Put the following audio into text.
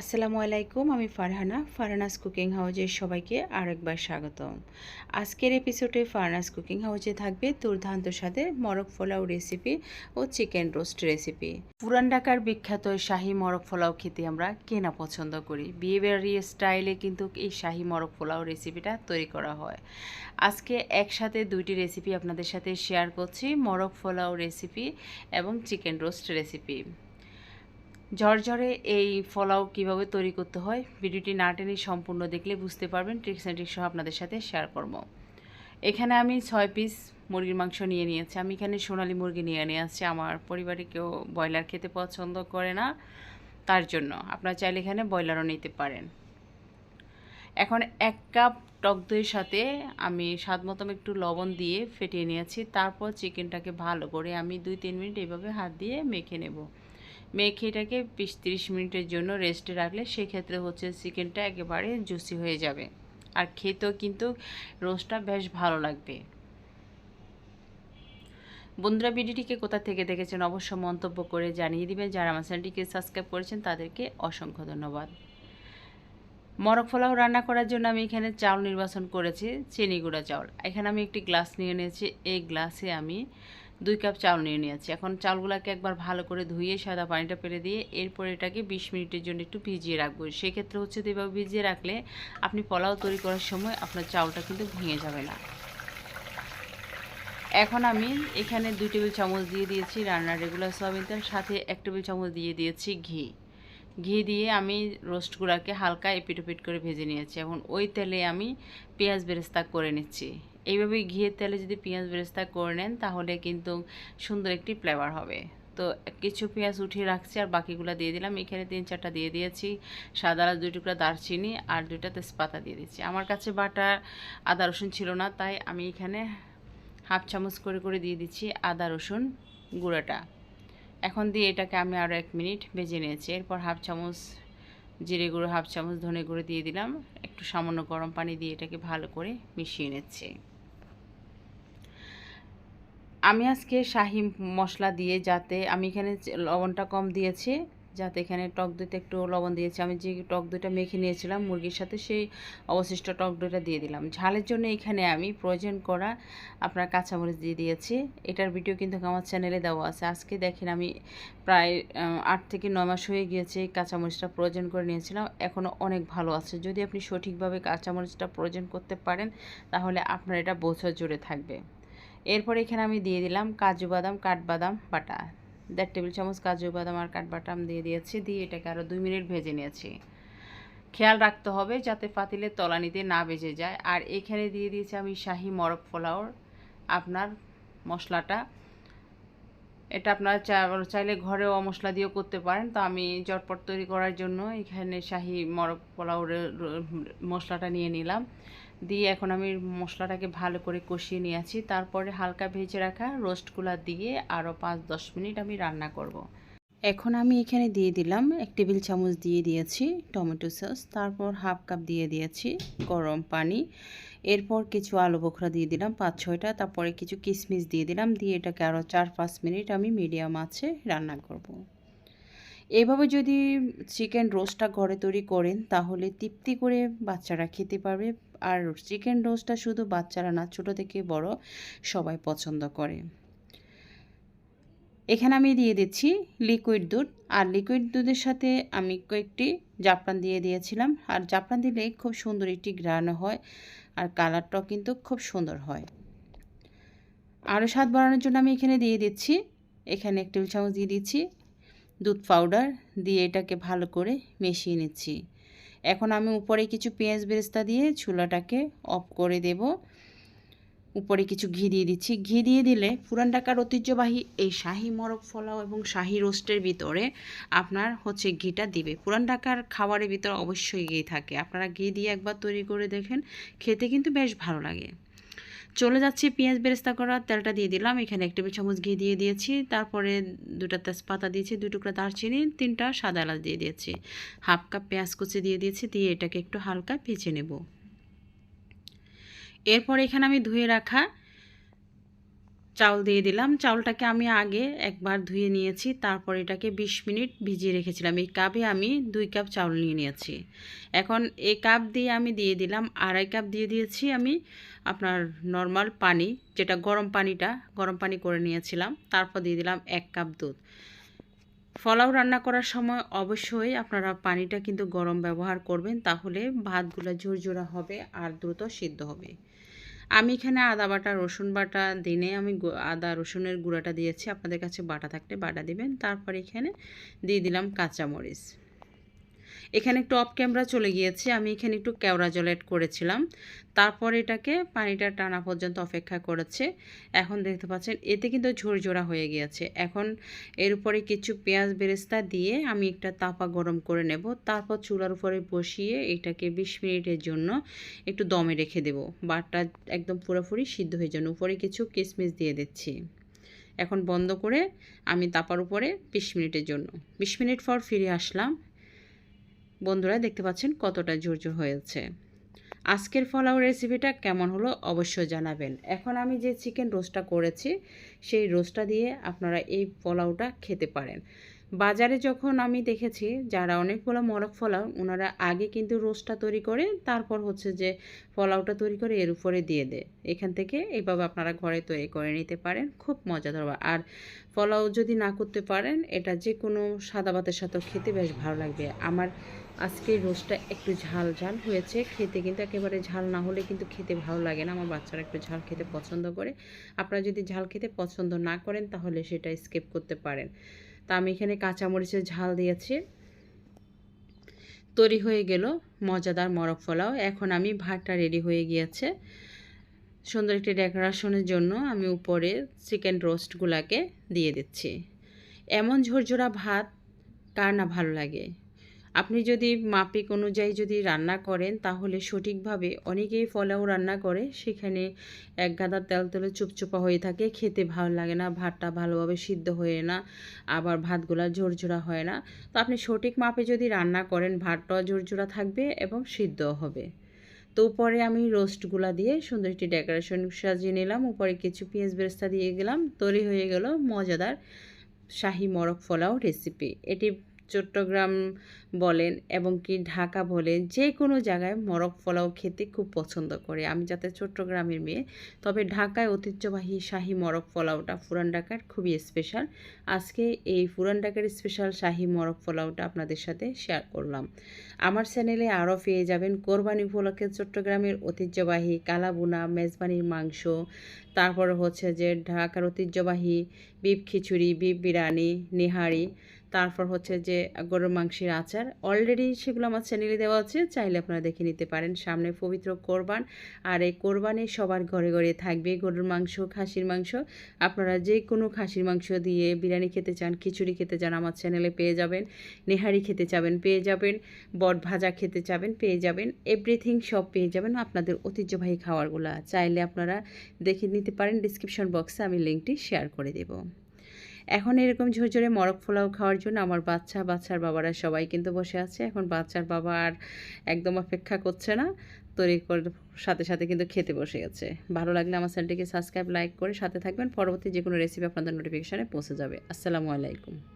আসসালামু আলাইকুম, আমি ফারহানা, ফারহানাস কুকিং হাউজের সবাইকে আরেকবার স্বাগতম। আজকের এপিসোডে ফারহানাস কুকিং হাউজে থাকবে দুর্দান্ত স্বাদের মরক পোলাও রেসিপি ও চিকেন রোস্ট রেসিপি পুরান ঢাকার বিখ্যাত শাহি মরক পোলাও খেতে আমরা কেনা পছন্দ করি। বিয়েবাড়ি স্টাইলে কিন্তু এই শাহি মরক পোলাও রেসিপিটা তৈরি করা হয়। আজকে একসাথে দুইটি রেসিপি আপনাদের সাথে শেয়ার করছি মরক পোলাও রেসিপি এবং চিকেন রোস্ট রেসিপি ঝরঝরে এই ফলাও কীভাবে তৈরি করতে হয়? ভিডিওটি না টেনে সম্পূর্ণ দেখলে বুঝতে পারবেন ট্রিক্স অ্যান্ড সহ আপনাদের সাথে শেয়ার করব। এখানে আমি ছয় পিস মুরগির মাংস নিয়ে নিয়েছি। আমি এখানে সোনালি মুরগি নিয়ে নিয়ে আসছি। আমার পরিবারে কেউ ব্রয়লার খেতে পছন্দ করে না, তার জন্য। আপনারা চাইলে এখানে ব্রয়লারও নিতে পারেন। এখন এক কাপ টক দইয়ের সাথে আমি স্বাদ মতন একটু লবণ দিয়ে ফেটিয়ে নিয়েছি। তারপর চিকেনটাকে ভালো করে আমি দুই তিন মিনিট এইভাবে হাত দিয়ে মেখে নেব। মেখে এটাকে বিশ তিরিশ মিনিটের জন্য রেস্টে রাখলে সেক্ষেত্রে হচ্ছে চিকেনটা একেবারে জুসি হয়ে যাবে। আর খেতেও কিন্তু রোস্টটা বেশ ভালো লাগবে। বন্ধুরা ভিডিওটিকে কোথা থেকে দেখেছেন অবশ্য মন্তব্য করে জানিয়ে দিবেন। যারা আমার চ্যানেলটিকে সাবস্ক্রাইব করেছেন, তাদেরকে অসংখ্য ধন্যবাদ। মরক ফলাও রান্না করার জন্য আমি এখানে চাউল নির্বাচন করেছি চিনি গুঁড়া চাউল। এখানে আমি একটি গ্লাস নিয়ে নিয়েছি। এই গ্লাসে আমি দুই কাপ চাউল নিয়ে নিয়েছি। এখন চাউলগুলোকে একবার ভালো করে ধুয়ে সাদা পানিটা ফেলে দিয়ে এরপর এটাকে বিশ মিনিটের জন্য একটু ভিজিয়ে রাখব। সেক্ষেত্রে হচ্ছে এভাবে ভিজিয়ে রাখলে আপনি পোলাও তৈরি করার সময় আপনার চাউলটা কিন্তু ভেঙে যাবে না। এখন আমি এখানে দুই টেবিল চামচ দিয়ে দিয়েছি রান্নার রেগুলার সয়াবিন তেল, সাথে এক টেবিল চামচ দিয়ে দিয়েছি ঘি। ঘি দিয়ে আমি রোস্টগুলোকে হালকা এপিটোপিট করে ভেজে নিয়েছি। এখন ওই তেলে আমি পেঁয়াজ বেরেস্তা করে নিচ্ছি। এইভাবে ঘিয়ের তেলে যদি পেঁয়াজ বেরেস্তা করে নেন, তাহলে কিন্তু সুন্দর একটি ফ্লেভার হবে। তো কিছু পেঁয়াজ উঠিয়ে রাখছি আর বাকিগুলো দিয়ে দিলাম। এখানে তিন চারটা দিয়ে দিয়েছি। সাদা দুই টুকরা দারচিনি আর দুইটা তেজপাতা দিয়ে দিচ্ছি। আমার কাছে বাটা আদা রসুন ছিল না, তাই আমি এখানে হাফ চামচ করে করে দিয়ে দিচ্ছি আদা রসুন গুঁড়োটা। এখন দিয়ে এটাকে আমি আরও এক মিনিট ভেজে নিয়েছি। এরপর হাফ চামচ জিরে গুঁড়ো, হাফ চামচ ধনে গুঁড়ো দিয়ে দিলাম। একটু সামান্য গরম পানি দিয়ে এটাকে ভালো করে মিশিয়ে নিচ্ছি। আমি আজকে শাহি মশলা দিয়ে যাতে আমি এখানে লবণটা কম দিয়েছি, যাতে এখানে টক দইতে একটু লবণ দিয়েছি। আমি যে টক দইটা মেখে নিয়েছিলাম মুরগির সাথে, সেই অবশিষ্ট টক দইটা দিয়ে দিলাম। ঝালের জন্য এখানে আমি প্রয়োজন করা আপনার কাঁচামরিচ দিয়ে দিয়েছি। এটার ভিডিও কিন্তু আমার চ্যানেলে দেওয়া আছে। আজকে দেখেন আমি প্রায় আট থেকে নয় মাস হয়ে গিয়েছে কাঁচামরিচটা প্রয়োজন করে নিয়েছিলাম। এখনও অনেক ভালো আছে। যদি আপনি সঠিকভাবে কাঁচামরিচটা প্রয়োজন করতে পারেন, তাহলে আপনার এটা বছর জুড়ে থাকবে। এরপর এখানে আমি দিয়ে দিলাম কাজু বাদাম কাঠবাদাম বাটা। দেড় টেবিল চামচ কাজু বাদাম আর কাঠবাদাম দিয়ে দিয়েছি। দিয়ে এটাকে আরও দুই মিনিট ভেজে নিয়েছি। খেয়াল রাখতে হবে যাতে পাতিলের তলানিতে না বেজে যায়। আর এখানে দিয়ে দিয়েছি আমি শাহি মরক ফ্লাওয়ার আপনার মশলাটা এটা আপনারা চাইলে ঘরেও মশলা দিয়েও করতে পারেন। তো আমি জটপট তৈরি করার জন্য এখানে শাহি মরক পোলাও মশলাটা নিয়ে নিলাম। দিয়ে এখন আমি মশলাটাকে ভালো করে কষিয়ে নিয়েছি তারপরে হালকা ভেজে রাখা রোস্টগুলা দিয়ে আরও পাঁচ দশ মিনিট আমি রান্না করব। এখন আমি এখানে দিয়ে দিলাম এক টেবিল চামচ দিয়ে দিয়েছি টমেটো সস, তারপর হাফ কাপ দিয়ে দিয়েছি গরম পানি। এরপর কিছু আলু বোখরা দিয়ে দিলাম পাঁচ ছয়টা, তারপরে কিছু কিশমিশ দিয়ে দিলাম, দিয়ে এটাকে আরও চার পাঁচ মিনিট আমি মিডিয়াম আছে রান্না করব। এভাবে যদি চিকেন রোস্টটা ঘরে তৈরি করেন, তাহলে তৃপ্তি করে বাচ্চারা খেতে পারবে। আর চিকেন রোস্টটা শুধু বাচ্চারা না, ছোটো থেকে বড় সবাই পছন্দ করে। এখানে আমি দিয়ে দিচ্ছি লিকুইড দুধ। আর লিকুইড দুধের সাথে আমি কয়েকটি জাফরান দিয়ে দিয়েছিলাম। আর জাফরান দিলে খুব সুন্দর একটি গ্রান হয় আর কালারটাও কিন্তু খুব সুন্দর হয়। আরও স্বাদ বাড়ানোর জন্য আমি এখানে দিয়ে দিচ্ছি, এখানে এক টেবিল চামচ দিয়ে দিচ্ছি দুধ পাউডার দিয়ে এটাকে ভালো করে মিশিয়ে নিচ্ছি। এখন আমি উপরে কিছু পেঁয়াজ বেরেস্তা দিয়ে চুলাটাকে অফ করে দেব। উপরে কিছু ঘি দিয়ে দিচ্ছি। ঘি দিয়ে দিলে পুরান ঢাকার ঐতিহ্যবাহী এই শাহি মরক ফলাও এবং শাহি রোস্টের ভিতরে আপনার হচ্ছে ঘিটা দিবে। পুরান ঢাকার খাবারের ভিতরে অবশ্যই ঘি থাকে। আপনারা ঘি দিয়ে একবার তৈরি করে দেখেন, খেতে কিন্তু বেশ ভালো লাগে। চলে যাচ্ছি পেঁয়াজ বেরেস্তা করা, তেলটা দিয়ে দিলাম। এখানে এক টেবিল চামচ ঘি দিয়ে দিয়েছি। তারপরে দুটা তেজপাতা দিয়েছি, দুই টুকরা দারচিনি, তিনটা সাদা এলাচ দিয়ে দিয়েছি। হাফ কাপ পেঁয়াজ কুচি দিয়ে দিয়েছি, দিয়ে এটাকে একটু হালকা ভেজে নেব। এরপর এখানে আমি ধুয়ে রাখা চাউল দিয়ে দিলাম। চাউলটাকে আমি আগে একবার ধুয়ে নিয়েছি, তারপর এটাকে ২০ মিনিট ভিজিয়ে রেখেছিলাম। এই কাপে আমি দুই কাপ চাউল নিয়ে নিয়েছি। এখন এই কাপ দিয়ে আমি দিয়ে দিলাম, আড়াই কাপ দিয়ে দিয়েছি আমি আপনার নর্মাল পানি, যেটা গরম পানিটা, গরম পানি করে নিয়েছিলাম, তারপর দিয়ে দিলাম এক কাপ দুধ। ফলাও রান্না করার সময় অবশ্যই আপনারা পানিটা কিন্তু গরম ব্যবহার করবেন, তাহলে ভাতগুলো ঝুরঝুরা হবে আর দ্রুত সিদ্ধ হবে। আমি এখানে আদা বাটা, রসুন বাটা দিনে আমি আদা, রসুনের গুঁড়াটা দিয়েছি। আপনাদের কাছে বাটা থাকলে বাটা দিবেন। তারপর এখানে দিয়ে দিলাম কাঁচামরিচ। এখানে একটু অফ ক্যামেরা চলে গিয়েছে। আমি এখানে একটু কেওড়া জল অ্যাড করেছিলাম। তারপর এটাকে পানিটা টানা পর্যন্ত অপেক্ষা করেছে। এখন দেখতে পাচ্ছেন, এতে কিন্তু ঝরঝরা হয়ে গিয়েছে। এখন এর উপরে কিছু পেঁয়াজ বেরেস্তা দিয়ে আমি একটা তাপা গরম করে নেব। তারপর চুলার উপরে বসিয়ে এটাকে বিশ মিনিটের জন্য একটু দমে রেখে দেব। বাটটা একদম পুরোপুরি সিদ্ধ হয়ে যান উপরে কিছু কিশমিশ দিয়ে দিচ্ছি। এখন বন্ধ করে আমি তাপার উপরে বিশ মিনিটের জন্য। বিশ মিনিট পর ফিরে আসলাম। বন্ধুরা দেখতে পাচ্ছেন কতটা ঝরঝর হয়েছে। আজকের ফলাও রেসিপিটা কেমন হলো অবশ্যই জানাবেন। এখন আমি যে চিকেন রোস্টটা করেছি, সেই রোস্টটা দিয়ে আপনারা এই পোলাওটা খেতে পারেন। বাজারে যখন আমি দেখেছি, যারা অনেক পোলাও মরক পোলাও ওনারা আগে কিন্তু রোস্টটা তৈরি করে, তারপর হচ্ছে যে পোলাওটা তৈরি করে এর উপরে দিয়ে দেয়। এখান থেকে এইভাবে আপনারা ঘরে তৈরি করে নিতে পারেন, খুব মজাদার। আর পোলাও যদি না করতে পারেন, এটা যে কোনো সাদা ভাতের সাথেও খেতে বেশ ভালো লাগবে। আমার আজকের রোস্টটা একটু ঝাল ঝাল হয়েছে। খেতে কিন্তু একেবারে ঝাল না হলে কিন্তু খেতে ভালো লাগে না। আমার বাচ্চারা একটু ঝাল খেতে পছন্দ করে। আপনারা যদি ঝাল খেতে পছন্দ না করেন, তাহলে সেটা স্কিপ করতে পারেন। তা আমি এখানে কাঁচামরিচের ঝাল দিয়েছি। তৈরি হয়ে গেল মজাদার মরক পোলাও। এখন আমি ভাতটা রেডি হয়ে গিয়েছে। সুন্দর একটি ডেকোরেশনের জন্য আমি উপরে চিকেন রোস্টগুলাকে দিয়ে দিচ্ছি। এমন ঝরঝরা ভাত কার না ভালো লাগে? আপনি যদি মাপিক অনুযায়ী যদি রান্না করেন, তাহলে সঠিকভাবে অনেকেই ফলাও রান্না করে। সেখানে এক গাদা তেল তেলে চুপচুপা হয়ে থাকে, খেতে ভালো লাগে না, ভাতটা ভালোভাবে সিদ্ধ হয়ে না, আবার ভাতগুলা ঝরঝরা হয় না। তো আপনি সঠিক মাপে যদি রান্না করেন, ভাতটাও ঝরঝরা থাকবে এবং সিদ্ধও হবে। তো উপরে আমি রোস্টগুলা দিয়ে সুন্দর একটি ডেকোরেশন সাজিয়ে নিলাম। উপরে কিছু পেঁয়াজ বেরেস্তা দিয়ে গেলাম। তৈরি হয়ে গেল মজাদার শাহি মরক ফলাও রেসিপি। এটি চট্টগ্রাম বলেন এবং কি ঢাকা বলেন, যে কোনো জায়গায় মরক পোলাও খেতে খুব পছন্দ করে। আমি যাতে চট্টগ্রামের মেয়ে, তবে ঢাকায় ঐতিহ্যবাহী শাহি মরক পোলাওটা পুরান ঢাকার খুবই স্পেশাল আজকে এই পুরান ঢাকার স্পেশাল শাহি মরক পোলাওটা আপনাদের সাথে শেয়ার করলাম। আমার চ্যানেলে আরও পেয়ে যাবেন কোরবানি উপলক্ষে চট্টগ্রামের ঐতিহ্যবাহী কালাবুনা মেজবানির মাংস, তারপর হচ্ছে যে ঢাকার ঐতিহ্যবাহী বিফ খিচুড়ি, বিপ বিরিয়ানি, নিহারি তারপর হচ্ছে যে গরুর মাংসের আচার। অলরেডি সেগুলো আমার চ্যানেলে দেওয়া আছে, চাইলে আপনারা দেখে নিতে পারেন। সামনে পবিত্র কোরবান, আর এই কোরবানে সবার ঘরে ঘরে থাকবে। গরুর মাংস, খাসির মাংস, আপনারা যে কোনো খাসির মাংস দিয়ে বিরিয়ানি খেতে চান, খিচুড়ি খেতে চান, আমার চ্যানেলে পেয়ে যাবেন। নেহারি খেতে চাবেন, পেয়ে যাবেন। বট ভাজা খেতে চাবেন, পেয়ে যাবেন। এভরিথিং সব পেয়ে যাবেন আপনাদের ঐতিহ্যবাহী খাবারগুলো। চাইলে আপনারা দেখে নিতে পারেন ডিসক্রিপশন বক্সে আমি লিঙ্কটি শেয়ার করে দেবো। এখন এরকম ঝরঝরে মরক পোলাও খাওয়ার জন্য আমার বাচ্চা, বাচ্চার বাবারা সবাই কিন্তু বসে আছে। এখন বাচ্চার বাবা আর একদম অপেক্ষা করছে না। তৈরি করে সাথে সাথে কিন্তু খেতে বসে গেছে। ভালো লাগলে আমার চ্যানেলটিকে সাবস্ক্রাইব, লাইক করে সাথে থাকবেন। পরবর্তী যে কোনো রেসিপি আপনাদের নোটিফিকেশানে পৌঁছে যাবে। আসসালামু আলাইকুম।